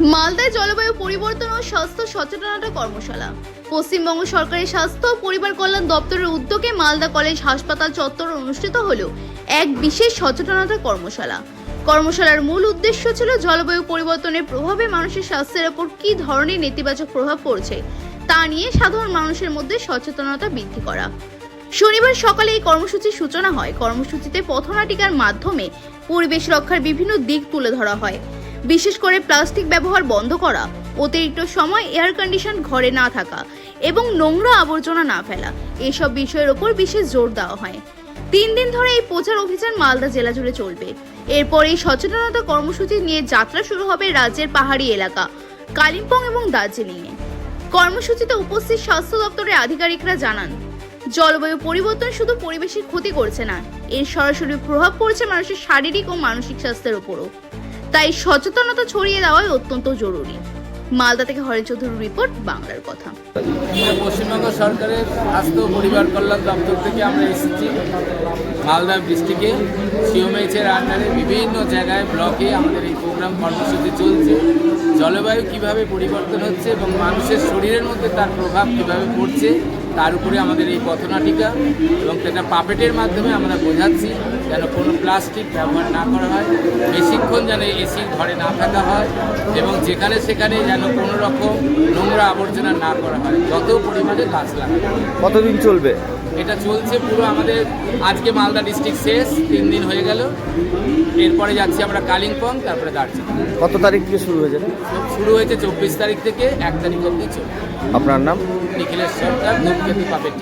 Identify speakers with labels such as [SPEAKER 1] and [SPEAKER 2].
[SPEAKER 1] মালদায় জলবায়ু পরিবর্তন ও স্বাস্থ্য সচেতনতা কর্মশালা। পশ্চিমবঙ্গ সরকারের স্বাস্থ্য ও পরিবার কল্যাণ দপ্তরের উদ্যোগে মালদা কলেজ হাসপাতাল চত্বর অনুষ্ঠিত হলো এক বিশেষ সচেতনতা কর্মশালা। কর্মশালার মূল উদ্দেশ্য ছিল জলবায়ু পরিবর্তনের প্রভাবে মানুষের স্বাস্থ্যের ওপর কী ধরনের নেতিবাচক প্রভাব পড়ছে, তা নিয়ে সাধারণ মানুষের মধ্যে সচেতনতা বৃদ্ধি করা। শনিবার সকালে এই কর্মসূচির সূচনা হয়। কর্মসূচিতে পথনাটিকার মাধ্যমে পরিবেশ রক্ষার বিভিন্ন দিক তুলে ধরা হয়। বিশেষ করে প্লাস্টিক ব্যবহার বন্ধ করা, অতিরিক্ত সময় এয়ার কন্ডিশন ঘরে না থাকা এবং নোংরা আবর্জনা না ফেলা, এসব বিষয়ের ওপর বিশেষ জোর দেওয়া হয়। তিন দিন ধরে এই প্রচার অভিযান মালদা জেলা জুড়ে চলবে। এরপর এই সচেতনতা কর্মসূচি নিয়ে যাত্রা শুরু হবে রাজ্যের পাহাড়ি এলাকা, কালিম্পং এবং দার্জিলিংয়ে। কর্মসূচিতে উপস্থিত স্বাস্থ্য দপ্তরের আধিকারিকরা জানান, জলবায়ু পরিবর্তন শুধু পরিবেশের ক্ষতি করছে না, এর সরাসরি প্রভাব পড়ছে মানুষের শারীরিক ও মানসিক স্বাস্থ্যের উপরও তাই সচেতনতা ছড়িয়ে দেওয়াই অত্যন্ত জরুরি। মালদা থেকে হরেন চৌধুরীর রিপোর্ট, বাংলার কথা।
[SPEAKER 2] পশ্চিমবঙ্গ সরকারের স্বাস্থ্য পরিবার কল্যাণ দপ্তর থেকে আমরা এসেছি। মালদা ডিস্ট্রিক্টে সিওমএইচের আন্ডারে বিভিন্ন জায়গায় ব্লকে আমাদের এই প্রোগ্রাম কর্মসূচি চলছে। জলবায়ু কীভাবে পরিবর্তন হচ্ছে এবং মানুষের শরীরের মধ্যে তার প্রভাব কীভাবে পড়ছে তার উপরে আমাদের এই পথনাটিকা এবং সেটা পাপেটের মাধ্যমে আমরা বোঝাচ্ছি যেন কোনো প্লাস্টিক ব্যবহার না করা হয়। বেশিক্ষণ যেন এসি ঘরে না থাকা হয় এবং যেখানে সেখানে যেন কোনো রকম নোংরা আবর্জনা না করা হয়। যত পরিমাণে গাছ লাগানো।
[SPEAKER 3] কতদিন চলবে?
[SPEAKER 2] এটা চলছে পুরো আমাদের আজকে মালদা ডিস্ট্রিক্ট শেষ তিন দিন হয়ে গেল। এরপরে যাচ্ছি আমরা কালিম্পং তারপরে দার্জিলিং।
[SPEAKER 3] কত তারিখ থেকে শুরু হয়েছে?
[SPEAKER 2] শুরু হয়েছে চব্বিশ তারিখ থেকে এক তারিখ অব্দি চলবে।
[SPEAKER 3] আপনার নাম?
[SPEAKER 2] নিখিলেশ সরকার ধূমকেতু পাপের